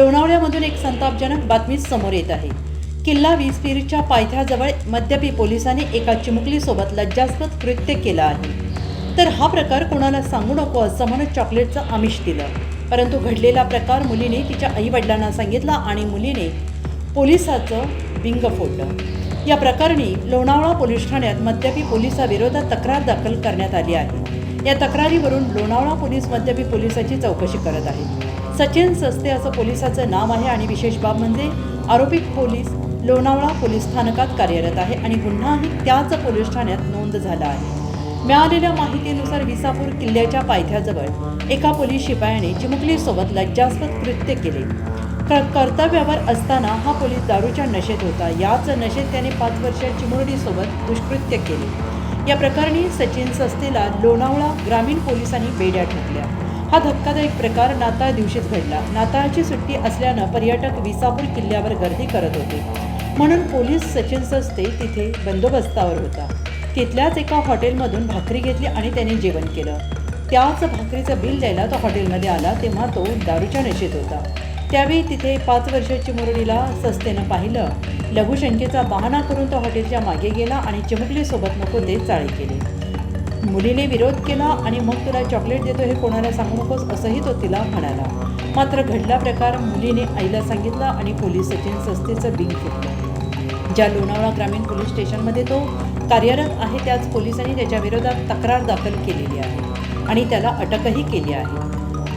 लोणावळ्यामधून एक संतापजनक बातमी समोर येत आहे. किल्ला वीसपीरच्या पायथ्याजवळ मद्यपी पोलिसांनी एका चिमुकलीसोबत लज्जास्पद कृत्य केलं आहे. तर हा प्रकार कोणाला सांगू नको असं म्हणत चॉकलेटचं आमिष दिलं. परंतु घडलेला प्रकार मुलीने तिच्या आईवडिलांना सांगितला आणि मुलीने पोलिसाचं बिंग फोडलं. या प्रकरणी लोणावळा पोलीस ठाण्यात मद्यपी पोलिसाविरोधात तक्रार दाखल करण्यात आली आहे. या तक्रारीवरून लोणावळा पोलीस मद्यपी पोलिसाची चौकशी करत आहेत. सचिन सस्ते असं पोलिसाचं नाव आहे आणि विशेष बाब म्हणजे आरोपी पोलीस लोणावळा पोलीस स्थानकात कार्यरत आहे आणि गुन्हाही त्याच पोलीस ठाण्यात नोंद झाला आहे. मिळालेल्या माहितीनुसार विसापूर किल्ल्याच्या पायथ्याजवळ एका पोलीस शिपायाने चिमुकलीसोबत लज्जास्पद कृत्य केले. कर्तव्यावर असताना हा पोलीस दारूच्या नशेत होता. याच नशेत त्याने पाच वर्ष चिमुरडीसोबत दुष्कृत्य केले. या प्रकरणी सचिन सस्तेला लोणावळा ग्रामीण पोलिसांनी बेड्या ठोकल्या. हा धक्कादायक प्रकार नाताळ दिवशीच घडला. नाताळची सुट्टी असल्यानं पर्यटक विसापूर किल्ल्यावर गर्दी करत होते. म्हणून पोलीस सचिन सस्ते तिथे बंदोबस्तावर होता. तिथल्याच एका हॉटेलमधून भाकरी घेतली आणि त्याने जेवण केलं. त्याच भाकरीचं बिल द्यायला तो हॉटेलमध्ये आला तेव्हा तो दारूच्या नशेत होता. त्यावेळी तिथे पाच वर्षाची मुरडीला सस्तेनं पाहिलं. लघुशंकेचा बहाणा करून तो हॉटेलच्या मागे गेला आणि चिमुकलीसोबत नको ते चाळी केले. मुलीने विरोध केला आणि मग तुला चॉकलेट देतो हे कोणाला सांगू नकोस असंही तो तिला म्हणाला. मात्र घडला प्रकार मुलीने आईला सांगितला आणि पोलीस सचिन संस्थेचं बिंग फुटलं. ज्या लोणावळा ग्रामीण पोलीस स्टेशनमध्ये तो कार्यरत आहे त्याच पोलिसांनी त्याच्या विरोधात तक्रार दाखल केलेली आहे. आणि त्याला अटकही केली आहे.